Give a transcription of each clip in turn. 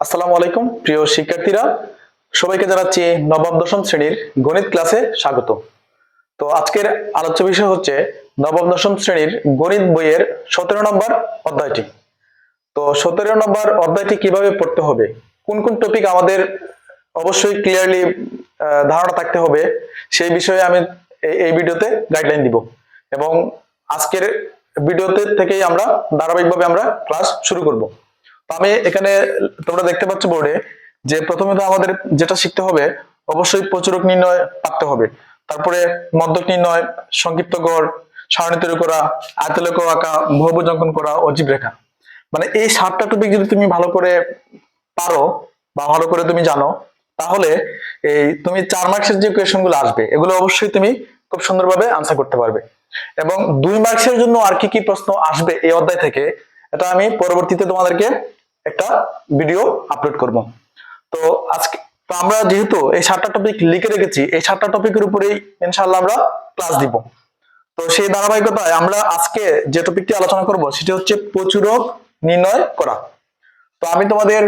আসসালামু আলাইকুম, প্রিয় শিক্ষার্থীরা। সবাইকে জানাচ্ছি নবম, দশম শ্রেণির গণিত ক্লাসে স্বাগত। তো আজকের আলোচ্য বিষয় হচ্ছে নবম, দশম শ্রেণির গণিত বইয়ের সতেরো নম্বর অধ্যায়টি। তো সতেরো নম্বর অধ্যায়টি কীভাবে পড়তে হবে? কোন কোন টপিক আমাদের অবশ্যই ক্লিয়ারলি ধারণা থাকতে হবে, সেই বিষয়ে আমি এই- ভিডিওতে গাইডলাইন দিব। এবং আজকের ভিডিওতে থেকেই আমরা ধারাবাহিকভাবে আমরা ক্লাস শুরু করব। তো আমি এখানে তোমরা দেখতে পাচ্ছ বোর্ডে যে প্রথমে তো আমাদের যেটা শিখতে হবে, অবশ্যই প্রচুরক নির্ণয় পারতে হবে। তারপরে মধ্যক নির্ণয়, সংক্ষিপ্ত গড়, সারণী তৈরি করা আয়তলেখ আঁকা বহুভুজ অঙ্কন করা অজীব রেখা মানে এই সাতটা টপিক যদি তুমি ভালো করে পারো বা ভালো করে তুমি জানো, তাহলে এই তুমি চার মার্কসের যে কোয়েশনগুলো আসবে, এগুলো অবশ্যই তুমি খুব সুন্দরভাবে আনসার করতে পারবে। এবং দুই মার্কসের জন্য আর কি কি প্রশ্ন আসবে এই অধ্যায় থেকে, এটা আমি পরবর্তীতে তোমাদেরকে একটা ভিডিও আপলোড করব। তো আজকে, তো আমরা যেহেতু এই সাতটা টপিক লিখে রেখেছি, এই সাতটা টপিকের উপরেই ইনশাআল্লাহ আমরা ক্লাস দিব। তো সেই ধারাবাহিকতায় আমরা আজকে যে টপিকটি আলোচনা করব, সেটি হচ্ছে প্রচুরক নির্ণয় করা। তো আমি তোমাদের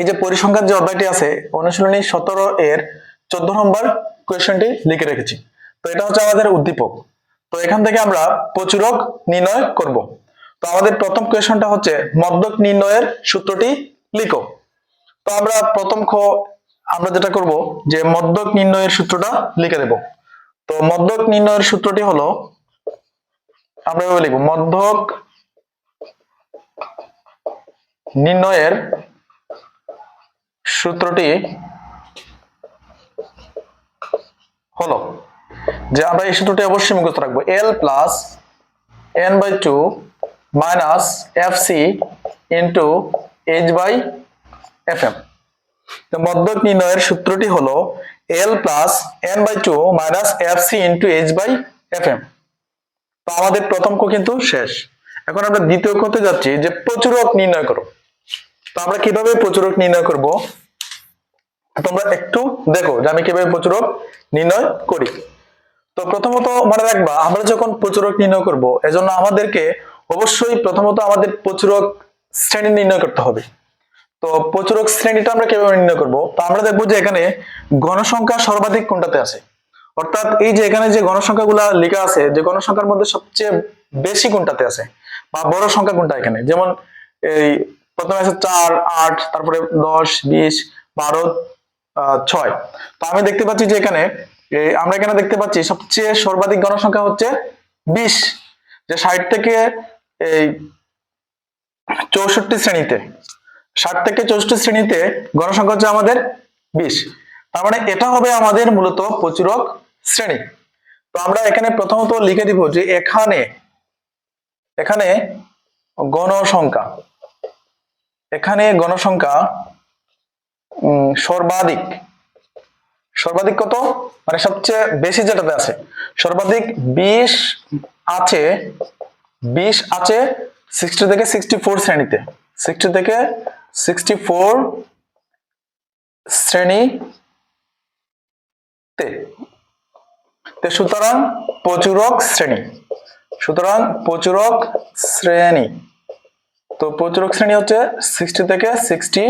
এই যে পরিসংখ্যান যে অধ্যায়টি আছে, অনুশীলনী সতেরো এর চোদ্দ নম্বর কোয়েশনটি লিখে রেখেছি। তো এটা হচ্ছে আমাদের উদ্দীপক। তো এখান থেকে আমরা প্রচুরক নির্ণয় করব। তো আমাদের প্রথম কোয়েশনটা হচ্ছে মদ্যক নির্ণয়ের সূত্রটি লিখো। তো আমরা প্রথম খ, আমরা যেটা করব যে মদ্যক নির্ণয়ের সূত্রটা লিখে দেব। তো মদ্যক নির্ণয়ের সূত্রটি হলো, আমরা এভাবে লিখব মধ্যক নির্ণয়ের সূত্রটি হলো, যে আমরা এই সূত্রটি অবশ্যই মুখস্থ রাখব L plus N by two minus F into H by F M. মধ্যক নির্ণয়ের সূত্রটি হলো L plus N by two minus F into H by F M. তো আমাদের প্রথম কিন্তু শেষ। এখন আমরা দ্বিতীয় করতে যাচ্ছি যে প্রচুরক নির্ণয় করো। তো আমরা কীভাবে প্রচুরক নির্ণয় করব? তোমরা একটু দেখো যে আমি কীভাবে প্রচুরক নির্ণয় করি। তো প্রথমত মনে রাখবা, আমরা যখন প্রচুরক নির্ণয় করব, এজন্য আমাদেরকে অবশ্যই প্রথমত আমাদের প্রচুরক শ্রেণি নির্ণয় করতে হবে। তো প্রচুরক শ্রেণীটা আমরা কীভাবে নির্ণয় করব? তো আমরা দেখব যে এখানে গণসংখ্যা সর্বাধিক কোনটাতে আছে? অর্থাৎ এই যে এখানে যে গণসংখ্যাগুলা লেখা আছে, যে গণসংখ্যার মধ্যে সবচেয়ে বেশি কোনটাতে আছে? বা বড় সংখ্যা কোনটা এখানে? যেমন এই প্রথমে আছে চার, আট, তারপরে দশ, বিশ, বারো ছয়। তো আমি দেখতে পাচ্ছি যে এখানে আমরা এখানে দেখতে পাচ্ছি সবচেয়ে সর্বাধিক গণসংখ্যা হচ্ছে বিশ। যে ষাট থেকে এই চৌষট্টি শ্রেণীতে, ষাট থেকে চৌষট্টি শ্রেণীতে গণসংখ্যা হচ্ছে আমাদের বিশ। তার মানে এটা হবে আমাদের মূলত প্রচুরক শ্রেণি। তো আমরা এখানে প্রথমত লিখে দিব যে এখানে এখানে গণসংখ্যা এখানে গণসংখ্যা সর্বাধিক সর্বাধিক কত? মানে সবচেয়ে বেশি যেটাতে আছে, সর্বাধিক বিশ আছে বিশ আছে সিক্সটি থেকে সিক্সটি ফোর শ্রেণীতে। সিক্সটি থেকে সিক্সটি ফোর শ্রেণীতে। তে সুতরাং প্রচুরক শ্রেণি। সুতরাং প্রচুরক শ্রেণি। তো প্রচুরক শ্রেণি হচ্ছে সিক্সটি থেকে সিক্সটি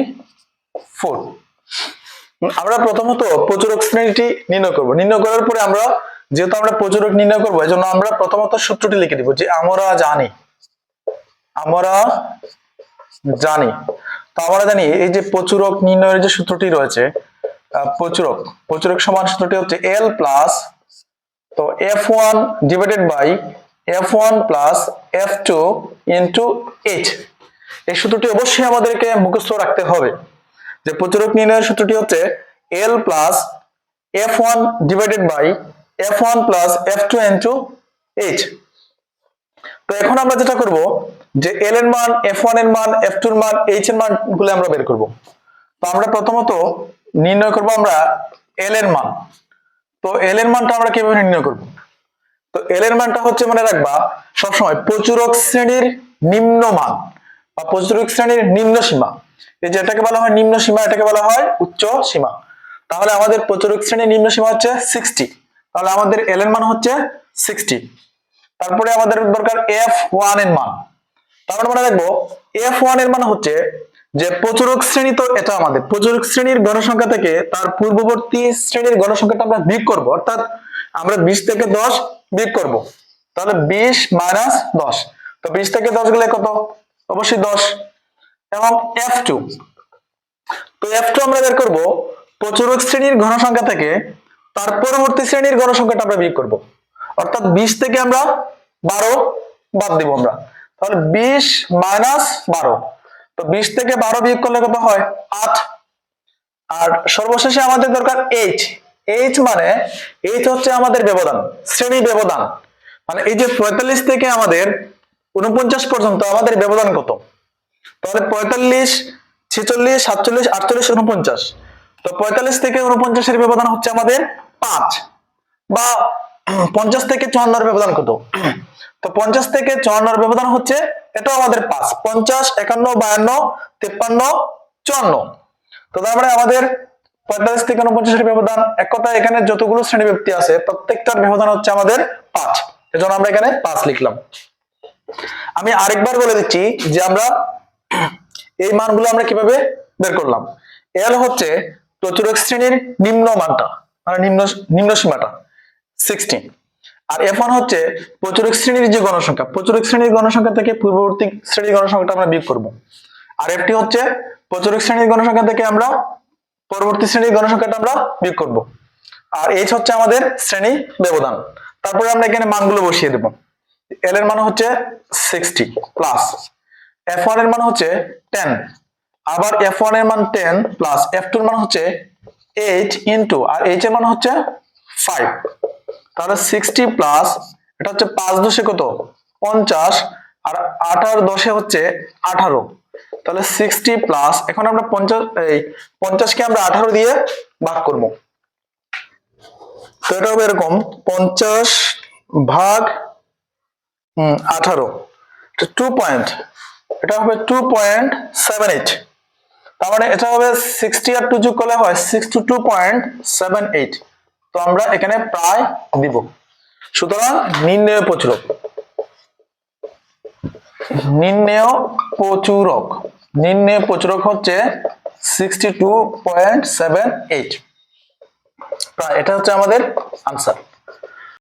ফোর আমরা প্রথমত প্রচুরক শ্রেণীটি নির্ণয় করব। নির্ণয় করার পরে আমরা যেহেতু আমরা প্রচুরক নির্ণয় করব, এজন্য আমরা প্রথমত সূত্রটি লিখে দিব যে আমরা জানি। আমরা জানি। তো আমরা জানি এই যে প্রচুরক নির্ণয়ের যে সূত্রটি রয়েছে প্রচুরক প্রচুরক সমান সূত্রটি হচ্ছে এল প্লাস তো F one divided by F one plus F two into H এই সূত্রটি অবশ্যই আমাদেরকে মুখস্থ রাখতে হবে। যে প্রচুরক নির্ণয়ের সূত্রটি হচ্ছে L plus F one divided by F one plus F two into H তো এখন আমরা যেটা করব যে এল এর মান এফ ওয়ানের মান এফ টু এর মান এইচ এর মানগুলো আমরা বের করব। তো আমরা প্রথমত নির্ণয় করব আমরা এল এর মান। তো এল এর মানটা আমরা কীভাবে নির্ণয় করব? তো এল এর মানটা হচ্ছে, মনে রাখবা, সবসময় প্রচুরক শ্রেণির নিম্ন মান বা প্রচুরক শ্রেণির নিম্ন সীমা এই যে এটাকে বলা হয় নিম্ন সীমা, এটাকে বলা হয় উচ্চ সীমা। তাহলে আমাদের প্রচুরক শ্রেণির নিম্ন সীমা হচ্ছে সিক্সটি তাহলে আমাদের এল এর মান হচ্ছে সিক্সটি তারপরে আমাদের দরকার এফ ওয়ানের মান। তারপরে আমরা দেখব এফ ওয়ানের মান হচ্ছে যে প্রচুরক শ্রেণি তো এটা আমাদের। প্রচুরক শ্রেণির গণসংখ্যা থেকে তার পূর্ববর্তী শ্রেণির গণসংখ্যাটা আমরা বিয়োগ করব। অর্থাৎ আমরা বিশ থেকে দশ বিয়োগ করব। তাহলে বিশ মাইনাস দশ। তো বিশ থেকে দশ গেলে কত? অবশ্যই দশ। এবং এফ টু তো এফ টু আমরা বের করব প্রচুরক শ্রেণির ঘনসংখ্যা থেকে, তার পরবর্তী শ্রেণির ঘনসংখ্যাটা আমরা বিয়োগ করব। অর্থাৎ বিশ থেকে আমরা বারো বাদ দিব আমরা। তাহলে বিশ মাইনাস বারো। তো বিশ থেকে বারো বিয়োগ করলে কত হয়? আট। আর সর্বশেষে আমাদের দরকার এইচ এইচ মানে এইচ হচ্ছে আমাদের ব্যবধান, শ্রেণি ব্যবধান। মানে এই যে পঁয়তাল্লিশ থেকে আমাদের উনপঞ্চাশ পর্যন্ত আমাদের ব্যবধান কত? তাহলে পঁয়তাল্লিশ, ছেচল্লিশ, সাতচল্লিশ, আটচল্লিশ উনপঞ্চাশ তো পঁয়তাল্লিশ থেকে উনপঞ্চাশের ব্যবধান হচ্ছে আমাদের পাঁচ বা পঞ্চাশ থেকে চুয়ান্নর ব্যবধান কত? তো পঞ্চাশ থেকে চুয়ান্নর ব্যবধান হচ্ছে এটাও আমাদের পাঁচ। পঞ্চাশ, একান্ন, বায়ান্ন, তিপ্পান্ন, চুয়ান্ন। তো তার মানে আমাদের পঁয়তাল্লিশ থেকে উনপঞ্চাশের ব্যবধান এক কথা এখানে যতগুলো শ্রেণি ব্যক্তি আছে, প্রত্যেকটার ব্যবধান হচ্ছে আমাদের পাঁচ। এজন্য আমরা এখানে পাঁচ লিখলাম। আমি আরেকবার বলে দিচ্ছি যে আমরা এই মানগুলো আমরা কীভাবে বের করলাম? এল হচ্ছে প্রচুরক শ্রেণির নিম্ন মানটা মানে নিম্ন নিম্ন সীমাটা সিক্সটিন আর এফ হচ্ছে প্রচুরক শ্রেণির যে গণসংখ্যা প্রচুরক শ্রেণির গণসংখ্যা থেকে পূর্ববর্তী শ্রেণির গণসংখ্যাটা আমরা বিয়োগ করব। আর এফটি হচ্ছে প্রচুরক শ্রেণির গণসংখ্যা থেকে আমরা পরবর্তী শ্রেণির গণসংখ্যাটা আমরা বিয়োগ করব। আর এইচ হচ্ছে আমাদের শ্রেণি ব্যবধান। তারপরে আমরা এখানে মানগুলো বসিয়ে দেব। এল এর মান হচ্ছে সিক্সটি প্লাস এফ ওয়ানের মান হচ্ছে টেন আবার এফ ওয়ানের মান টেন প্লাস এফ টু এর মান হচ্ছে এইট ইন্টু আর এইচ এর মান হচ্ছে ফাইভ তাহলে সিক্সটি প্লাস এটা হচ্ছে পাঁচ দশে কত? পঞ্চাশ। আর আঠারো দশে হচ্ছে আঠারো। তাহলে সিক্সটি প্লাস এখন আমরা পঞ্চাশ, এই পঞ্চাশকে আমরা আঠারো দিয়ে ভাগ করব। তো এটা হবে এরকম, পঞ্চাশ ভাগ আঠারো। টু পয়েন্ট এটা হবে টু পয়েন্ট সেভেন এইট তার মানে এটা হবে সিক্সটি আর টু যোগ করলে হয় sixty two point seven eight তো আমরা এখানে প্রায় দিব। সুতরাং নির্ণয় প্রচুরক। নির্ণয় প্রচুরক। নির্ণয় প্রচুরক হচ্ছে sixty two point seven eight এটা হচ্ছে আমাদের আনসার